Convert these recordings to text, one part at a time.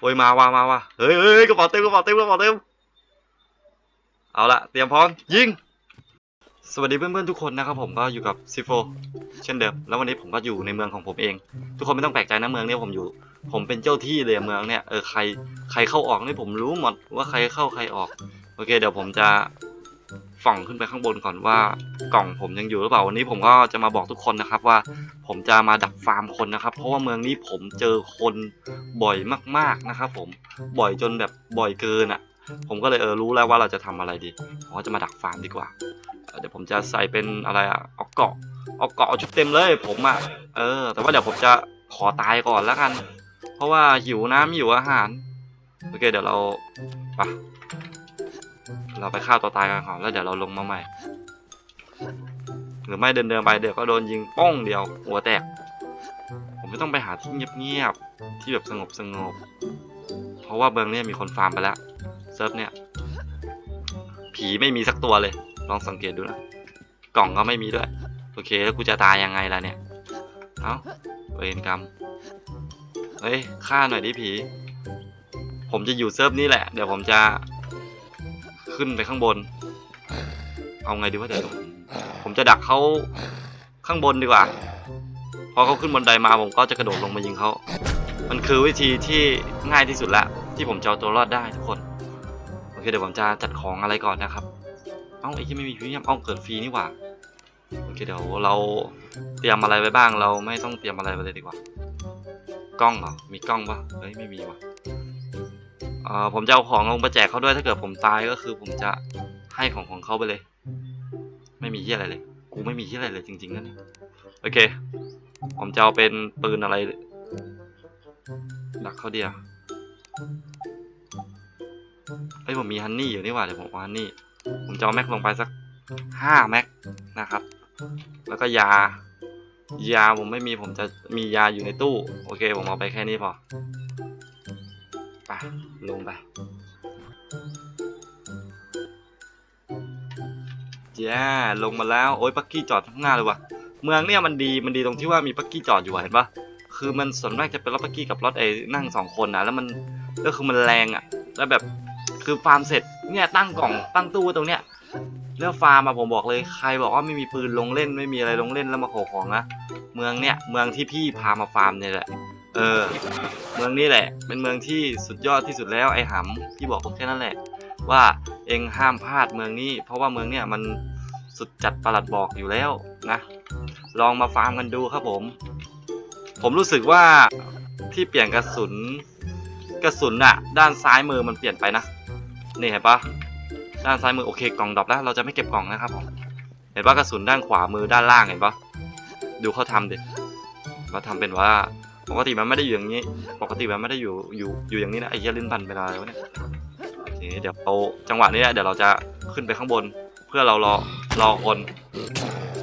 โอ้ยมาว่ามาว่าเฮ้ยเฮ้ยกระเป๋าเต็มกระเป๋าเต็มกระเป๋าเต็มเอาละเตรียมพร้อมยิงสวัสดีเพื่อนๆทุกคนนะครับผมก็อยู่กับซิโฟเช่นเดิมแล้ววันนี้ผมก็อยู่ในเมืองของผมเอง ทุกคนไม่ต้องแปลกใจนะเมืองเนี้ผมอยู่ ผมเป็นเจ้าที่เลยเมืองเนี่ยเออใครใครเข้าออกนี่ผมรู้หมดว่าใครเข้าใครออก โอเค เดี๋ยวผมจะ ส่องขึ้นไปข้างบนก่อนว่ากล่องผมยังอยู่หรือเปล่าวันนี้ผมก็จะมาบอกทุกคนนะครับว่า ผมจะมาดักฟาร์มคนนะครับ เพราะว่าเมืองนี้ผมเจอคนบ่อยมากๆนะครับ ผมบ่อยจนแบบบ่อยเกินอะ ผมก็เลยเออรู้แล้วว่าเราจะทำอะไรดีผมก็จะมาดักฟาร์มดีกว่าเดี๋ยวผมจะใส่เป็นอะไรอะเอาเกาะเอาเกาะเอาชุดเต็มเลย ผมอะเออ แต่ว่าเดี๋ยวผมจะขอตายก่อนแล้วกัน เพราะว่าหิวน้ำหิวอาหารโอเคเดี๋ยวเราไป เราไปฆ่าตัวตายกันก่อนแล้วเดี๋ยวเราลงมาใหม่ หรือไม่เดินเดินไปเดี๋ยวก็โดนยิงป้องเดียว หัวแตก ผมไม่ต้องไปหาที่เงียบๆที่แบบสงบสงบๆเพราะว่าเมืองเนี้มีคนฟาร์มไปแล้วเซิร์ฟเนี่ย ผีไม่มีสักตัวเลย ลองสังเกตดูนะ กล่องก็ไม่มีด้วย โอเค แล้วกูจะตายยังไงล่ะเนี่ย เอ้าเวรกรรมเฮ้ยฆ่าหน่อยดิผี ผมจะอยู่เซิร์ฟนี้แหละ เดี๋ยวผมจะ ขึ้นไปข้างบน เอาไงดีวะเดี๋ยวผมผมจะดักเขาข้างบนดีกว่า พอเขาขึ้นบันไดมาผมก็จะกระโดดลงมายิงเขา มันคือวิธีที่ง่ายที่สุดละที่ผมจะเอาตัวรอดได้ทุกคน โอเคเดี๋ยวผมจะจัดของอะไรก่อนนะครับ เอ้าไอ้ที่ไม่มีพรีเมียมเอ้าเกิดฟรีนี่หว่า โอเคเดี๋ยวเราเตรียมอะไรไว้บ้าง เราไม่ต้องเตรียมอะไรไปเลยดีกว่า กล้องเหรอ มีกล้องปะเฮ้ยไม่มีว่ะ เออผมจะเอาของลงไปแจกเขาด้วยถ้าเกิดผมตายก็คือผมจะให้ของของเขาไปเลย ไม่มีที่อะไรเลย กูไม่มีที่อะไรเลยจริงๆนั่นโอเค ผมจะเอาเป็นปืนอะไรดักเขาเดียวเฮ้ยผมมีฮันนี่อยู่นี่หว่าเดี๋ยวผมเอาฮันนี่ ผมจะเอาแม็กลงไปสักห้าแม็กนะครับ แล้วก็ยายาผมไม่มีผมจะมียาอยู่ในตู้ โอเค ผมเอาไปแค่นี้พอ ลงไป แย่ลงมาแล้ว โอ้ยปักกี้จอดข้างหน้าเลยว่ะ เมืองเนี่ยมันดีมันดีตรงที่ว่ามีปักกี้จอดอยู่เห็นปะคือมันส่วนมากจะเป็นรถปักกี้กับรถไอ้นั่งสองคนนะแล้วมันก็คือมันแรงอะแล้วแบบคือฟาร์มเสร็จเนี่ยตั้งกล่องตั้งตู้ตรงเนี้ยแล้วฟาร์มอะผมบอกเลยใครบอกว่าไม่มีปืนลงเล่นไม่มีอะไรลงเล่นแล้วมาขอของนะเมืองเนี่ยเมืองที่พี่พามาฟาร์มเนี่ยแหละ เออ เมืองนี้แหละ เป็นเมืองที่สุดยอดที่สุดแล้วไอ้หำพี่บอกผมแค่นั้นแหละ ว่าเองห้ามพลาดเมืองนี้ เพราะว่าเมืองเนี่ยมันสุดจัดประหลัดบอกอยู่แล้วนะ ลองมาฟาร์มกันดูครับผม ผมรู้สึกว่าที่เปลี่ยนกระสุน กระสุนอะด้านซ้ายมือมันเปลี่ยนไปนะ นี่เห็นปะด้านซ้ายมือโอเคกล่องดรอปแล้วเราจะไม่เก็บกล่องนะครับผมเห็นปะกระสุนด้านขวามือด้านล่างเห็นปะดูเขาทำดิเขาทำเป็นว่า ปกติมันไม่ได้อยู่อย่างนี้ ปกติมันไม่ได้อยู่อยู่อยู่อย่างนี้นะไอ้เหี้ยลิ้นพันเป็นอะไรวะเนี่ยโอเคเดี๋ยวเอาจังหวะนี้แหละเดี๋ยวเราจะขึ้นไปข้างบน เพื่อเรารอรอคน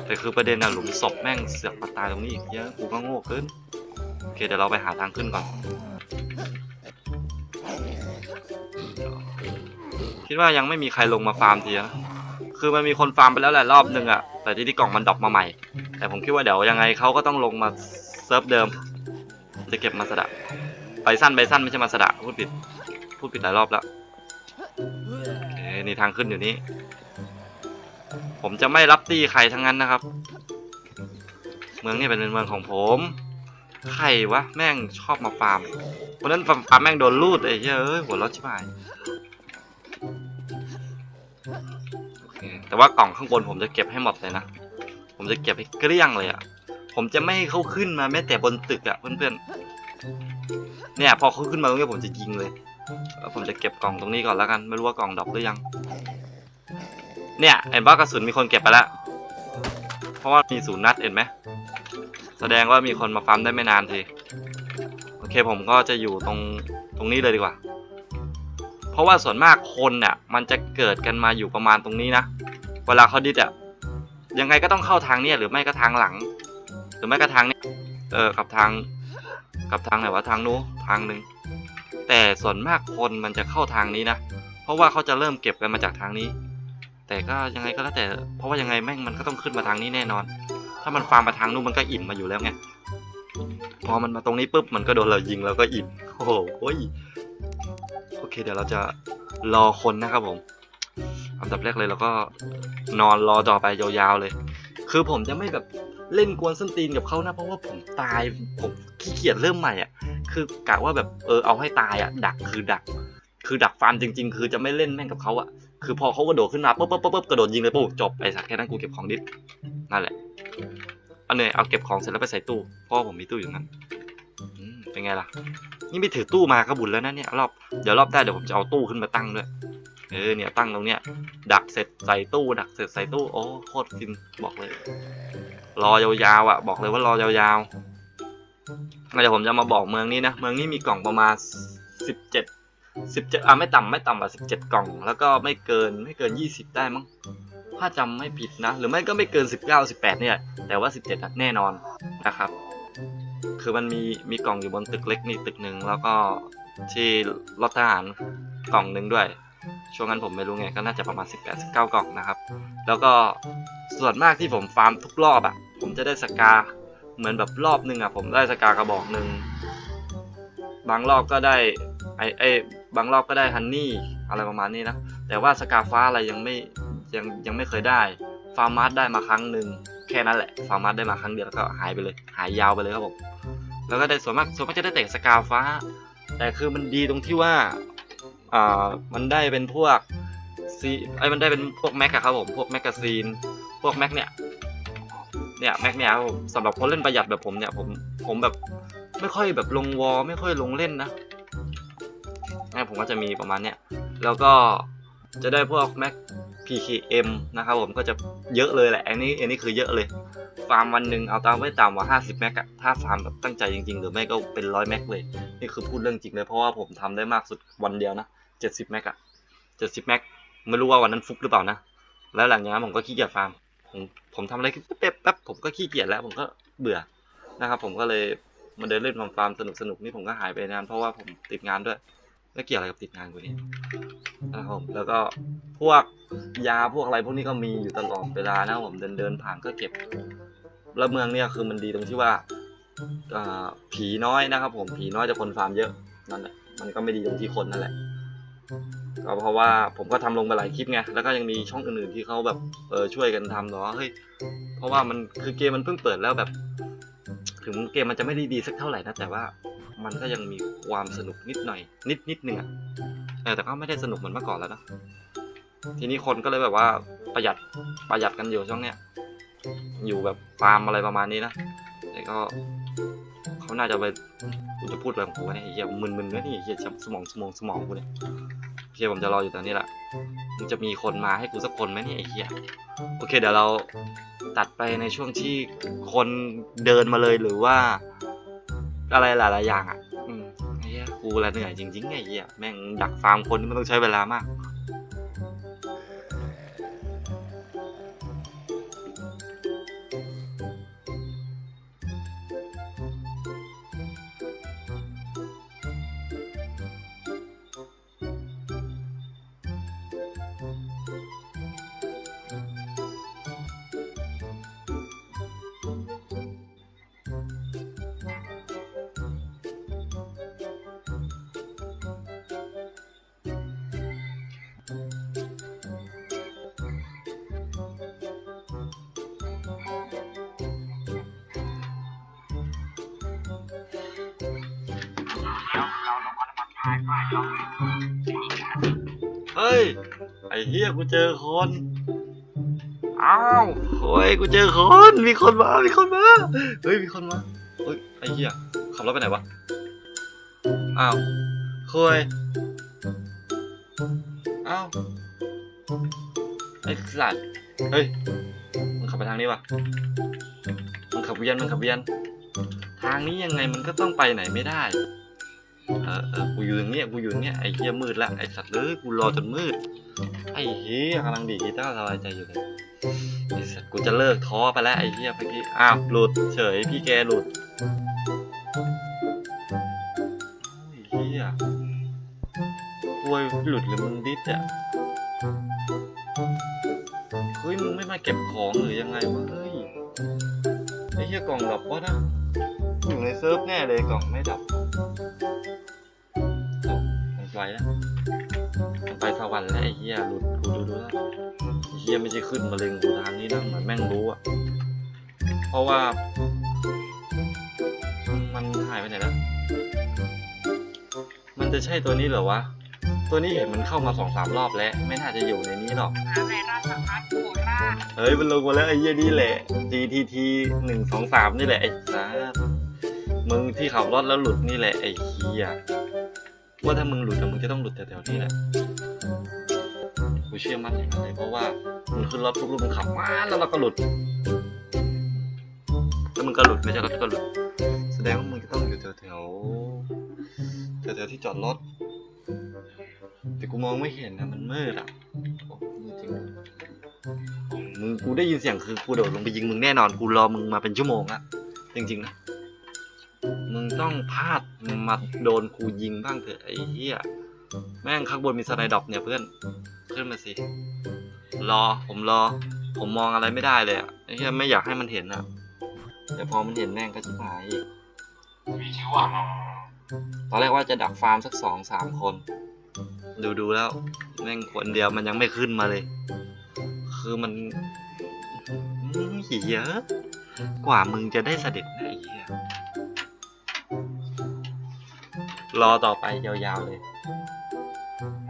แต่คือประเด็นนะหลุมศพแม่งเสือกมาตายตรงนี้อีกเยอะกูก็โง่เกินโอเคเดี๋ยวเราไปหาทางขึ้นก่อน คิดว่ายังไม่มีใครลงมาฟาร์มทีนะคือมันมีคนฟาร์มไปแล้วแหละรอบนึงอะแต่ที่ที่กล่องมันดรอปมาใหม่ แต่ผมคิดว่าเดี๋ยวยังไงเขาก็ต้องลงมาเซิร์ฟเดิม จะเก็บมาสดะไปสั้นไปสั้นไม่ใช่มาสดะพูดผิด พูดผิดหลายรอบแล้วโอเคนี่ทางขึ้นอยู่นี้ ผมจะไม่รับตีใครทั้งนั้นนะครับ เมืองนี้เป็นเมืองของผม ใครวะแม่งชอบมาฟาร์มวันนั้นฟาร์มแม่งโดนลูดไอ้เหี้ยเอ้ยหัวเร้อนชิบหายโอเคแต่ว่ากล่องข้างบนผมจะเก็บให้หมดเลยนะ ผมจะเก็บให้เกลี้ยงเลยอะ ผมจะไม่ให้เขาขึ้นมาแม้แต่บนตึกอะเพื่อนๆ เนี่ยพอเขาขึ้นมาตรงนี้ผมจะยิงเลยแล้วผมจะเก็บกล่องตรงนี้ก่อนแล้วกันไม่รู้ว่ากล่องดรอปหรือยัง เนี่ยเห็นว่ากระสุนมีคนเก็บไปแล้ว เพราะว่ามีศูนย์นัดเห็นไหมแสดงว่ามีคนมาฟัมได้ไม่นานทีโอเคผมก็จะอยู่ตรงตรงนี้เลยดีกว่า เพราะว่าส่วนมากคนเนี่ยมันจะเกิดกันมาอยู่ประมาณตรงนี้นะ เวลาเขาดิดอะยังไงก็ต้องเข้าทางเนี้ยหรือไม่ก็ทางหลัง หรือไม่ก็ทางเนี้ยเออกับทาง กับทางไหนวะทางนู้นทางหนึ่งแต่ส่วนมากคนมันจะเข้าทางนี้นะเพราะว่าเขาจะเริ่มเก็บกันมาจากทางนี้ แต่ก็ยังไงก็แล้วแต่ เพราะว่ายังไงแม่งมันก็ต้องขึ้นมาทางนี้แน่นอน ถ้ามันฟาร์มมาทางนู้นมันก็อิ่มมาอยู่แล้วไงพอมันมาตรงนี้ปุ๊บมันก็โดนเรายิงแล้วก็อิ่มโอ้โหโอเค เดี๋ยวเราจะรอคนนะครับผมอันดับแรกเลยเราก็นอนรอต่อไปยาวๆเลย คือผมจะไม่แบบ เล่นกวนส้นตีนกับเขานะ เพราะว่าผมตายผมขี้เกียจเริ่มใหม่อะ คือกะว่าแบบเออเอาให้ตายอะ ดักคือดัก คือดักฟาร์มจริง ๆ คือจะไม่เล่นแม่งกับเขาอะ คือพอเขากระโดดขึ้นมาปุ๊บปุ๊บปุ๊บปุ๊บกระโดดยิงเลยปุ๊บจบไปสักแค่นั้นกูเก็บของดิบนั่นแหละอันเนี้ยเอาเก็บของเสร็จแล้วไปใส่ตู้เพราะว่าผมมีตู้อยู่นั้นเป็นไงล่ะ นี่ไม่ถือตู้มาก็บุญแล้วนะเนี่ยรอบเดี๋ยวรอบได้เดี๋ยวผมจะเอาตู้ขึ้นมาตั้งด้วยเออเนี่ยตั้งตรงเนี้ยดักเสร็จใส่ตู้ดักเสร็จใส่ตู้โอ้โคตรฟินบอกเลย รอยาวๆอะ บอกเลยว่ารอยาวๆแล้วเดี๋ยวผมจะมาบอกเมืองนี้นะ เมืองนี้มีกล่องประมาณสิบเจ็ดสิบเจ็ดอะไม่ต่ำไม่ต่ำกว่าสิบเจ็ดกล่อง แล้วก็ไม่เกินไม่เกินยี่สิบได้มั้งถ้าจำไม่ผิดนะ หรือไม่ก็ไม่เกินสิบเก้าสิบแปดเนี่ยแต่ว่าสิบเจ็ดแน่นอนนะครับ คือมันมีมีกล่องอยู่บนตึกเล็กนี่ตึกหนึ่งแล้วก็ที่รถทหารกล่องหนึ่งด้วย ช่วงนั้นผมไม่รู้ไงก็น่าจะประมาณ 18 19 กล่องนะครับ แล้วก็ส่วนมากที่ผมฟาร์มทุกรอบอะ่ะ จะได้สกา เหมือนแบบรอบหนึ่งอะ่ะผมได้สกากระบอกหนึ่งบางรอบก็ได้ไอไอบางรอบก็ได้ฮันนี่อะไรประมาณนี้นะแต่ว่าสกาฟ้าอะไรยังไม่ยังยังไม่เคยได้ฟาร์มาร์ได้มาครั้งหนึ่งแค่นั้นแหละฟาร์มาร์ได้มาครั้งเดียวแล้วก็หายไปเลย หายยาวไปเลยครับผมแล้วก็ได้ส่วนมากส่วนมากจะได้แต่สกาฟ้า แต่คือมันดีตรงที่ว่าอ่ามันได้เป็นพวกซีไอ้มันได้เป็นพวกแม็กอะครับผมพวกแมกกาซีน พวกแม็กเนี่ย เนี่ยแม็กเนี่ยผมสำหรับคนเล่นประหยัดแบบผมเนี่ยผมผมแบบไม่ค่อยแบบลงวอลไม่ค่อยลงเล่นนะเนี่ยผมก็จะมีประมาณเนี้ยแล้วก็จะได้พวกแม็ก PKM นะครับผมก็จะเยอะเลยแหละอันนี้อันนี้คือเยอะเลย ฟาร์มวันหนึ่งเอาตามไว้ต่ำกว่า 50 แม็กอะถ้าฟาร์มแบบตั้งใจจริงๆ หรือไม่ก็เป็นร้อยแม็กเลย นี่คือพูดเรื่องจริงเลยเพราะว่าผมทำได้มากสุดวันเดียวนะ 70 แม็กอะ70 แม็กไม่รู้ว่าวันนั้นฟุกหรือเปล่านะ แล้วหลังจากนั้นผมก็ขี้เกียจฟาร์ม ผมผมทำอะไรแป๊บแป๊บผมก็ขี้เกียจแล้ว ผมก็เบื่อนะครับ ผมก็เลยมาเดินเล่นฟาร์มฟาร์มสนุกสนุกนี่ผมก็หายไปนานเพราะว่าผมติดงานด้วยแล้วเกี่ยวอะไรกับติดงานกูเนี่ยนะครับผมแล้วก็พวกยาพวกอะไรพวกนี้ก็มีอยู่ตลอดเวลานะผมเดินเดินผ่านก็เก็บแล้วเมืองเนี่ยคือมันดีตรงที่ว่าผีน้อยนะครับ ผมผีน้อยแต่คนฟาร์มเยอะนั่นแหละมันก็ไม่ดีตรงที่คนนั่นแหละ เพราะว่าผมก็ทำลงไปหลายคลิปไงแล้วก็ยังมีช่องอื่นๆที่เขาแบบเออช่วยกันทำเนาะเฮ้ยเพราะว่ามันคือเกมมันเพิ่งเปิดแล้วแบบ ถึงเกมมันจะไม่ได้ดีสักเท่าไหร่นะแต่ว่ามันก็ยังมีความสนุกนิดหน่อย นิดนิดหนึ่งอะแต่ก็ไม่ได้สนุกเหมือนเมื่อก่อนแล้วนะทีนี้คนก็เลยแบบว่าประหยัดประหยัดกันอยู่ช่วงเนี้ยอยู่แบบฟาร์มอะไรประมาณนี้นะแต่ก็เขาน่าจะไปกูจะพูดอะไรของกูเนี่ยไอ้เหี้ยมึนๆด้วยนี่ไอ้เหี้ยสมองสมองสมองกูเนี่ย เคผมจะรออยู่ตรงนี้แหละมันจะมีคนมาให้กูสักคนไหมเนี่ยไอ้เหี้ยโอเคเดี๋ยวเราตัดไปในช่วงที่คนเดินมาเลยหรือว่า อะไรหลายๆอย่างอะอืมไอ้เหี้ยกูละเหนื่อยจริงๆไอ้เหี้ยแม่งดักฟาร์มคนนี่มันต้องใช้เวลามาก เฮ้ย ไอ้เฮียกูเจอคน อ้าวโอ้ย กูเจอคน มีคนมา มีคนมา เฮ้ย มีคนมา เฮ้ย ไอ้เฮียขับรถไปไหนวะ อ้าวโคุยอ้าว ไอ้สัตว์ เฮ้ย มึงขับไปทางนี้วะมึงขับเวียนมึงขับเวียน ทางนี้ยังไงมันก็ต้องไปไหนไม่ได้ เออเออกูอยู่อย่างเนี้ยกูอยู่อย่างเนี้ยไอ้เหี้ยมืดละไอ้สัตว์เลยกูรอจนมืดไอ้เหี้ยกำลังดีดกีตาร์สบายใจอยู่เลยไอ้สัตว์กูจะเลิกท้อไปแล้วไอ้เหี้ยเมื่อกี้อ้าวหลุดเฉยพี่แกหลุดไอ้เหี้ยกวยหลุดหรือมึงดิดอะเฮ้ยมึงไม่มาเก็บของหรือยังไงวะเฮ้ยไอ้เหี้ยกล่องดับวะนะอยู่ในเซิร์ฟแน่เลยกล่องไม่ดับ ไปสวรรค์แล้วไอ้เหี้ยหลุดกูดูดูแล้วไอ้เหี้ยไม่ใช่ขึ้นมาเล็งกูทางนี้นะเหมือนแม่งรู้อะเพราะว่า มันหายไปไหนแล้วมันจะใช่ตัวนี้เหรอวะ ตัวนี้เห็นมันเข้ามาสองสามรอบแล้ว ไม่น่าจะอยู่ในนี้หรอก หาในราชพัฒน์โคราชเฮ้ยมันลงมาแล้วไอ้เหี้ยนี่แหละ GTT หนึ่งสองสามนี่แหละไอ้สัสมึงที่ขับรถแล้วหลุดนี่แหละไอ้เหี้ย ว่าถ้ามึงหลุดอะมึงจะต้องหลุดแถวๆนี้แหละกูเชื่อมั่นอย่างนั้นเลยเพราะว่ามึงขึ้นรถปุ๊บมึงขับมาแล้วเราก็หลุดแล้วมึงก็หลุดไม่ใช่รถก็หลุด แสดงว่ามึงจะต้องอยู่แถวๆแถวๆที่จอดรถแต่กูมองไม่เห็นนะมันมืดอะมืดจริงมึงกูได้ยินเสียงคือกูโดดลงไปยิงมึงแน่นอนกูรอมึงมาเป็นชั่วโมงละจริงๆนะ มึงต้องพลาดมาโดนกูยิงบ้างเถอะไอ้เหี้ยแม่งข้างบนมีสไนด์ดรอปเนี่ยเพื่อนขึ้นมาสิ รอผมรอ ผมมองอะไรไม่ได้เลยอะไอ้เหี้ยไม่อยากให้มันเห็นอะแต่พอมันเห็นแม่งก็ชิบหายอีกมีชื่อว่าตอนแรกว่าจะดักฟาร์มสักสองสามคน ดูดูแล้ว แม่งคนเดียวมันยังไม่ขึ้นมาเลย คือมันอื้อเหี้ยกว่ามึงจะได้เสด็จไอ้เหี้ย รอต่อไปยาวๆเลย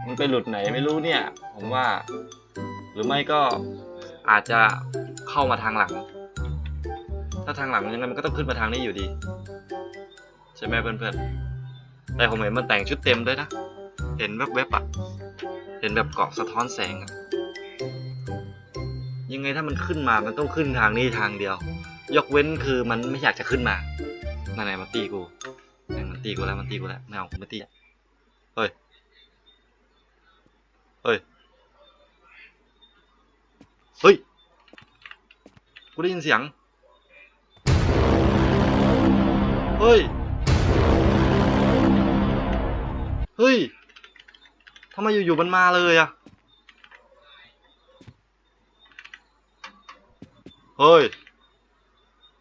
มันไปหลุดไหนไม่รู้เนี่ย ผมว่า หรือไม่ก็อาจจะเข้ามาทางหลัง ถ้าทางหลังยังไงมันก็ต้องขึ้นมาทางนี้อยู่ดี ใช่ไหมเพื่อนๆ แต่ผมเห็นมันแต่งชุดเต็มด้วยนะ เห็นแวบๆอะ เห็นแบบเกาะสะท้อนแสงอะ ยังไงถ้ามันขึ้นมา มันต้องขึ้นทางนี้ทางเดียว ยกเว้นคือมันไม่อยากจะขึ้นมานั่นไงมันตีกู มันตีกูแล้วมันตีกูแล้วไม่เอากูไม่ตีอะเฮ้ย เฮ้ย เฮ้ย กูได้ยินเสียง เฮ้ย เฮ้ยทำไมอยู่ๆมันมาเลยอะเฮ้ย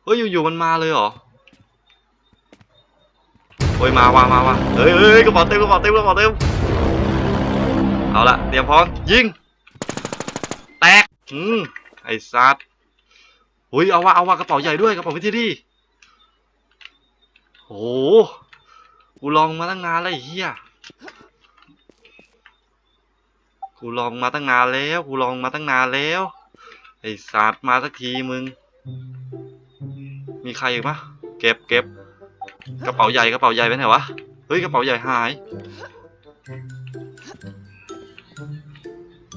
เฮ้ยอยู่ๆมันมาเลยเหรอ เฮ้ยมาว่ะมาว่ะเฮ้ยเฮ้ยกระเป๋าเต็มกระเป๋าเต็มกระเป๋าเต็มเอาละเตรียมพร้อมยิงแตกอืมไอ้ซัดอุ้ยเอาว่ะเอาว่ะกระเป๋าใหญ่ด้วยกระเป๋าวิธีดีโอ้โหกูลองมาตั้งนานแล้วเหี้ยกูลองมาตั้งนานแล้วกูลองมาตั้งนานแล้วไอ้สัตว์มาสักทีมึง มีใครอีกปะเก็บเก็บ กระเป๋าใหญ่กระเป๋าใหญ่ไปไหนวะ เฮ้ยกระเป๋าใหญ่หาย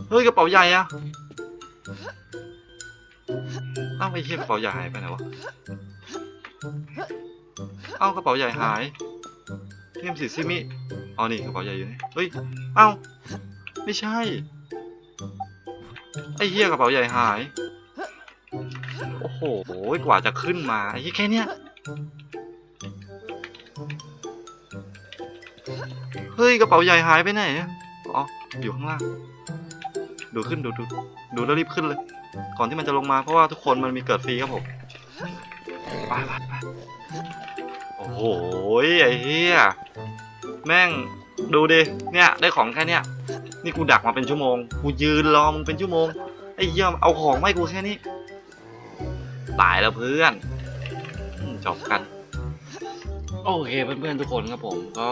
เฮ้ยกระเป๋าใหญ่อะเอ้าไอ้เหี้ยกระเป๋าใหญ่หายไปไหนวะ เอ้ากระเป๋าใหญ่หายเทียมสิซิมิ อ๋อนี่กระเป๋าใหญ่อยู่นี่ เฮ้ย เอ้าไม่ใช่ ไอ้เหี้ยกระเป๋าใหญ่หาย โอ้โห กว่าจะขึ้นมาไอ้เหี้ยแค่เนี้ย เฮ้ยกระเป๋าใหญ่หายไปไหนอ๋ออยู่ข้างล่างดูขึ้นดูดูดูแล้วรีบขึ้นเลย ก่อนที่มันจะลงมาเพราะว่าทุกคนมันมีเกิดฟรีครับผมไปไปไปโอ้โหไอ้เหี้ยแม่งดูดิเนี่ย ได้ของแค่เนี้ยนี่กูดักมาเป็นชั่วโมง กูยืนรอมึงเป็นชั่วโมงไอ้เหี้ยเอาของไมาให้กูแค่นี้ตายแล้วเพื่อนจบกัน โอเคเพื่อนๆทุกคนครับผม ก็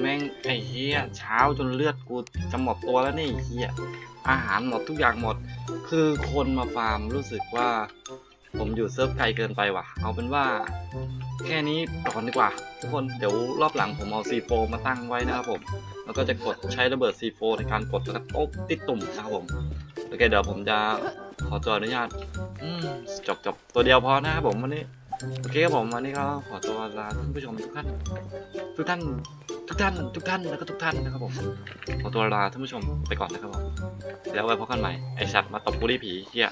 แม่งไอ้เหี้ยเช้าจนเลือดกูจะหมดตัวแล้วนี่ไอ้เหี้ยอาหารหมดทุกอย่างหมด คือคนมาฟาร์มรู้สึกว่า ผมอยู่เซิร์ฟไกลเกินไปว่ะ เอาเป็นว่า แค่นี้ก่อนดีกว่า ทุกคนเดี๋ยวรอบหลังผมเอา C4 มาตั้งไว้นะครับผม แล้วก็จะกดใช้ระเบิด C4 ในการกดแล้วก็โต๊ะติดตุ่มนะครับผมโอเคเดี๋ยวผมจะขอตัวอนุญาตจบจบตัวเดียวพอนะครับผมวันนี้ โอเคครับผมวันนี้ก็ขอตัวลาท่านผู้ชมทุกท่านทุกท่านทุกท่านทุกท่านแล้วก็ทุกท่านนะครับผมขอตัวลาท่านผู้ชมไปก่อนนะครับผมแล้วไว้พบกันใหม่ไอสัตว์มาตบกูดีผีเฮีย